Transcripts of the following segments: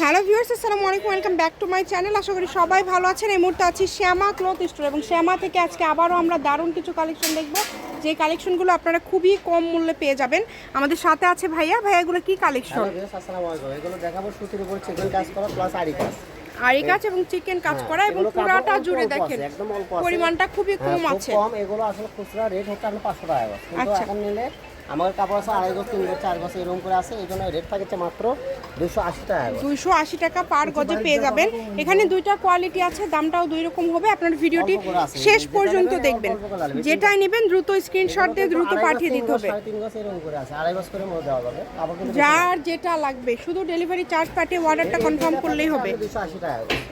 Hello viewers আসসালামু আলাইকুম welcome back to my channel. আশা করি সবাই ভালো আছেন। এই মুহূর্তে আছি শ্যামা ক্লথ স্টোর এবং শ্যামা থেকে আজকে আবারও আমরা দারুণ কিছু কালেকশন দেখব। যে কালেকশনগুলো আপনারা খুবই কম মূল্যে পেয়ে যাবেন। আমাদের সাথে আছে ভাইয়া। ভাইয়া এগুলো কি কালেকশন আসসালামু আলাইকুম। এগুলো দেখাবো সুতির উপর চিকেন কাজ করা প্লাস আরি কাজ। আরি কাজ এবং চিকেন কাজ হ্যাঁ, করা এবং পুরাটা জুড়ে দেখেন। পরিমাণটা খুবই হ্যাঁ, কম আছে। কম। এগুলো আসলে খুচরা রেট হচ্ছে আপনার পাঁচশো টাকা আচ্ছা। এখন নিলে আমার কাপড় আছে আড়াই গজ তিন গজ চার গজ এরকম করে আছে। এই জন্য রেট থাকছে মাত্র দুশো আশি টাকা। দুইশো আশি টাকা পার গজে পেয়ে যাবেন। এখানে দুইটা কোয়ালিটি আছে দামটাও দুই রকম হবে। আপনার ভিডিওটি। শেষ পর্যন্ত দেখবেন। যেটাই নেবেন দ্রুত স্ক্রিনশট দিয়ে দ্রুত পাঠিয়ে দিতে হবে। তিন গজ এরকম করে আছে। আড়াই গজ করে মধ্যে দেওয়া যাবে। যার যেটা লাগবে শুধু ডেলিভারি চার্জ পাঠিয়ে অর্ডারটা কনফার্ম করলেই হবে। দুশো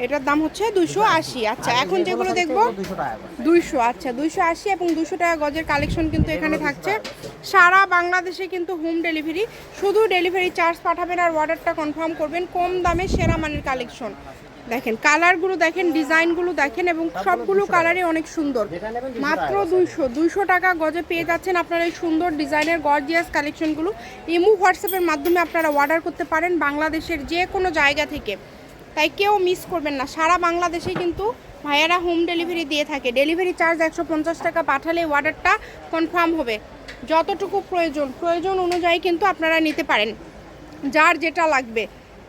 এটার দাম হচ্ছে দুশো আশি। আচ্ছা এখন যেগুলো দেখব দুশো দুইশো আচ্ছা দুইশো আশি এবং দুশো টাকা গজের কালেকশন কিন্তু এখানে থাকছে। সারা বাংলাদেশে কিন্তু হোম ডেলিভারি শুধু ডেলিভারি চার্জ পাঠাবেন আর অর্ডারটা কনফার্ম করবেন কম দামে সেরা মানের কালেকশন দেখেন কালারগুলো দেখেন ডিজাইনগুলো দেখেন এবং সবগুলো কালারই অনেক সুন্দর। মাত্র দুইশো দুইশো টাকা গজে পেয়ে যাচ্ছেন আপনারা এই সুন্দর ডিজাইনের গর্জিয়াস কালেকশনগুলো ইমু হোয়াটসঅ্যাপের মাধ্যমে আপনারা অর্ডার করতে পারেন বাংলাদেশের যে কোনো জায়গা থেকে। তাই কেউ মিস করবেন না। সারা বাংলাদেশে কিন্তু ভাইয়ারা হোম ডেলিভারি দিয়ে থাকে। ডেলিভারি চার্জ একশো পঞ্চাশ টাকা পাঠালে অর্ডারটা কনফার্ম হবে। যতটুকু প্রয়োজন প্রয়োজন অনুযায়ী কিন্তু আপনারা নিতে পারেন যার যেটা লাগবে,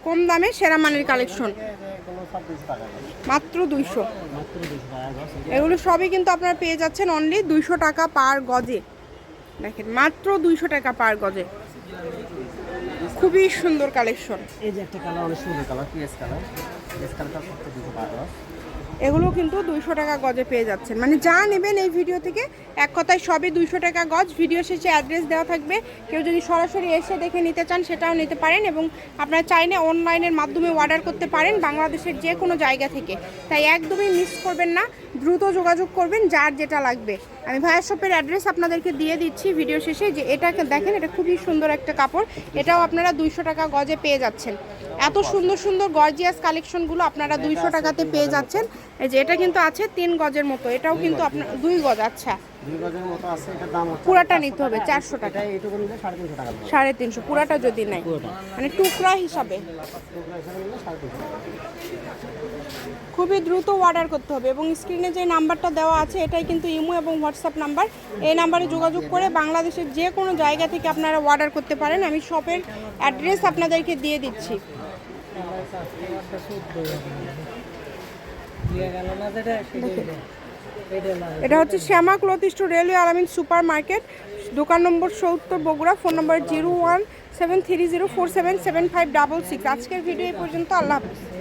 কম দামে সেরা মানের কালেকশন। মাত্র দুইশো। এগুলো সবই কিন্তু আপনারা পেয়ে যাচ্ছেন অনলি দুইশো টাকা পার গজে দেখেন, মাত্র দুইশো টাকা পার গজে খুবই সুন্দর কালেকশন। এগুলো কিন্তু দুইশো টাকা গজে পেয়ে যাচ্ছেন। মানে যা নেবেন এই ভিডিও থেকে, এক কথায় সবই দুইশো টাকা গজ। ভিডিও শেষে অ্যাড্রেস দেওয়া থাকবে। কেউ যদি সরাসরি এসে দেখে নিতে চান, সেটাও নিতে পারেন এবং আপনারা চাইলে অনলাইনের মাধ্যমে অর্ডার করতে পারেন বাংলাদেশের যে কোনো জায়গা থেকে। তাই একদমই মিস করবেন না, দ্রুত যোগাযোগ করবেন যার যেটা লাগবে। আমি ভাইয়ার শপের অ্যাড্রেস আপনাদেরকে দিয়ে দিচ্ছি ভিডিও শেষে যে এটাকে দেখেন, এটা খুবই সুন্দর একটা কাপড়। এটাও আপনারা দুইশো টাকা গজে পেয়ে যাচ্ছেন। এত সুন্দর সুন্দর গর্জিয়াস কালেকশনগুলো আপনারা দুইশো টাকাতে পেয়ে যাচ্ছেন। এই যে এটা কিন্তু আছে তিন গজের মতো এটাও কিন্তু আপনার দুই গজ। আচ্ছা। পুরাটা নিতে হবে চারশো টাকা। সাড়ে তিনশো পুরাটা যদি নেয়। মানে টুকরা হিসাবে। খুবই দ্রুত অর্ডার করতে হবে এবং স্ক্রিনে যে নাম্বারটা দেওয়া আছে এটাই কিন্তু ইমো এবং হোয়াটসঅ্যাপ নাম্বার। এই নাম্বারে যোগাযোগ করে বাংলাদেশের যে কোনো জায়গা থেকে আপনারা অর্ডার করতে পারেন। আমি শপের অ্যাড্রেস আপনাদেরকে দিয়ে দিচ্ছি। এটা হচ্ছে Shyama cloth store railway Alamin super market. দোকান নম্বর সত্তর Bogura phone number zero one seven three zero four seven seven five double six. আজকের ভিডিও এই পর্যন্ত। আল্লাহ হাফিজ।